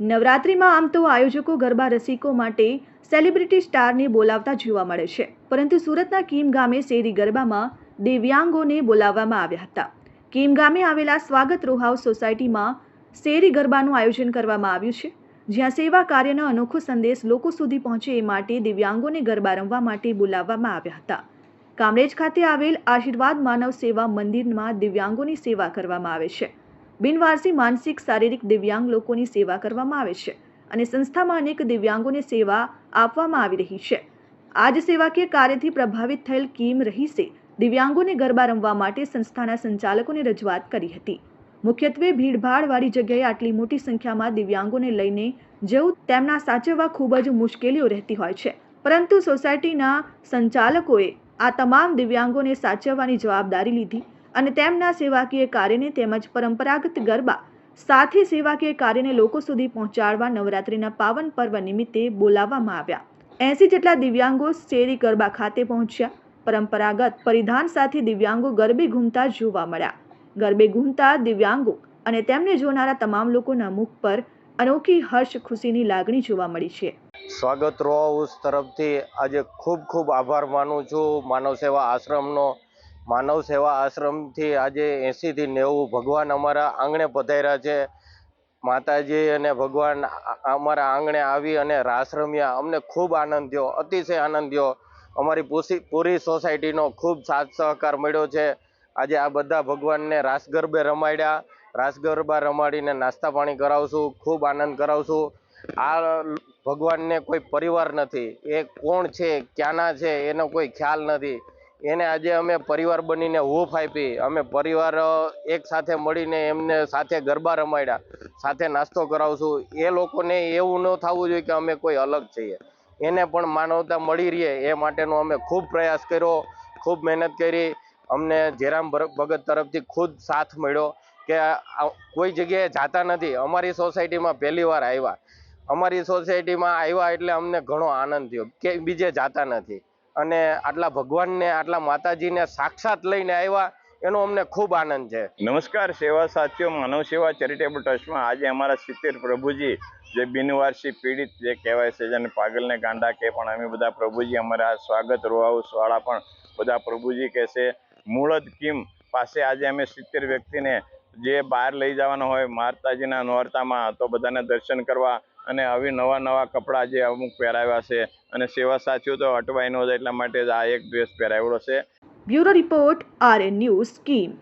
નવરાત્રિમાં આમ તો આયોજકો ગરબા રસિકો માટે સેલિબ્રિટી સ્ટારને બોલાવતા જોવા મળે છે. પરંતુ સુરતના કીમ ગામે શેરી ગરબામાં દિવ્યાંગોને બોલાવવામાં આવ્યા હતા. કીમ ગામે આવેલા સ્વાગત રો સોસાયટીમાં શેરી ગરબાનું આયોજન કરવામાં આવ્યું છે. જ્યાં સેવા કાર્યનો અનોખો સંદેશ લોકો સુધી પહોંચે એ માટે દિવ્યાંગોને ગરબા રમવા માટે બોલાવવામાં આવ્યા હતા. કામરેજ ખાતે આવેલ આશીર્વાદ માનવ સેવા મંદિરમાં દિવ્યાંગોની સેવા કરવામાં આવે છે. બિનવારસી માનસિક શારીરિક દિવ્યાંગ લોકોની સેવા કરવામાં આવે છે અને સંસ્થામાં અનેક દિવ્યાંગોને સેવા આપવામાં આવી રહી છે. આ જ સેવાકીય કાર્યથી પ્રભાવિત થયેલ કીમ રહીશે દિવ્યાંગોને ગરબા રમવા માટે સંસ્થાના સંચાલકોને રજૂઆત કરી હતી. મુખ્યત્વે ભીડભાડવાળી જગ્યાએ આટલી મોટી સંખ્યામાં દિવ્યાંગોને લઈને જવું તેમના સાચવવા ખૂબ જ મુશ્કેલીઓ રહેતી હોય છે. પરંતુ સોસાયટીના સંચાલકોએ આ તમામ દિવ્યાંગોને સાચવવાની જવાબદારી લીધી અને તેમના સેવાકીય કાર્યને તેમજ પરંપરાગત ગરબા સાથે સેવાકીય કાર્યને લોકો સુધી પહોંચાડવા નવરાત્રિના પાવન પર્વ નિમિત્તે બોલાવવામાં આવ્યા. એસી જેટલા દિવ્યાંગો શેરી ગરબા ખાતે પહોંચ્યા. પરંપરાગત પરિધાન સાથે દિવ્યાંગો ગરબે ઘૂમતા જોવા મળ્યા. ગરબે ઘૂમતા દિવ્યાંગો અને તેમને જોનારા તમામ લોકોના મુખ પર અનોખી હર્ષ ખુશીની લાગણી જોવા મળી છે. સ્વાગત રો હાઉસ તરફથી. આજે ખૂબ ખૂબ આભાર માનું છું. માનવ સેવા આશ્રમનો માનવ સેવા આશ્રમથી આજે એંશીથી નેવું ભગવાન અમારા આંગણે પધાર્યા છે. માતાજી અને ભગવાન અમારા આંગણે આવી અને રાસ રમ્યા અમને ખૂબ આનંદ થયો, અતિશય આનંદ થયો. અમારી પૂસી, પૂરી સોસાયટીનો ખૂબ સાથ સહકાર મળ્યો છે. આજે આ બધા ભગવાનને રાસ ગરબે રમાડ્યા. રાસ ગરબા રમાડીને નાસ્તા પાણી કરાવશું, ખૂબ આનંદ કરાવશું. આ ભગવાનને કોઈ પરિવાર નથી. એ કોણ છે, ક્યાંના છે, એનો કોઈ ખ્યાલ નથી. એને આજે અમે પરિવાર બનીને હૂફ આપી. અમે પરિવાર એક સાથે મળીને એમને સાથે ગરબા રમાડ્યા, સાથે નાસ્તો કરાવશું. એ લોકોને એવું ન થવું જોઈએ કે અમે કોઈ અલગ છીએ. એને પણ માનવતા મળી રહે એ માટેનો અમે ખૂબ પ્રયાસ કર્યો, ખૂબ મહેનત કરી. અમને જેરામ ભગત તરફથી ખુદ સાથ મળ્યો કે કોઈ જગ્યાએ જાતા નથી. અમારી સોસાયટીમાં પહેલી વાર આવ્યા. અમારી સોસાયટીમાં આવ્યા એટલે અમને ઘણો આનંદ થયો. કે બીજે જાતા નથી. અને આટલા ભગવાનને, આટલા માતાજીને સાક્ષાત લઈને આવ્યા, એનો અમને ખૂબ આનંદ છે. નમસ્કાર, સેવા સાથીઓ, માનવ સેવા ચેરિટેબલ ટ્રસ્ટમાં આજે અમારા સિત્તેર પ્રભુજી, જે બિનવારસી પીડિત જે કહેવાય છે, જેને પાગલને ગાંડા કે પણ અમે બધા પ્રભુજી, અમારા સ્વાગત રો હાઉસ વાળા પણ બધા પ્રભુજી કહે છે, મૂળદ કિમ પાસે આજે અમે સિત્તેર વ્યક્તિને જે બહાર લઈ જવાના હોય, માતાજીના નોરતામાં, તો બધાને દર્શન કરવા અને આવી નવા નવા કપડાં જે અમુક પહેરાવ્યા છે અને સેવા સાચું તો અટવાઈ ન જાય એટલા માટે જ આ એક ડ્રેસ પહેરાવ્યો છે. Bureau report R news scheme.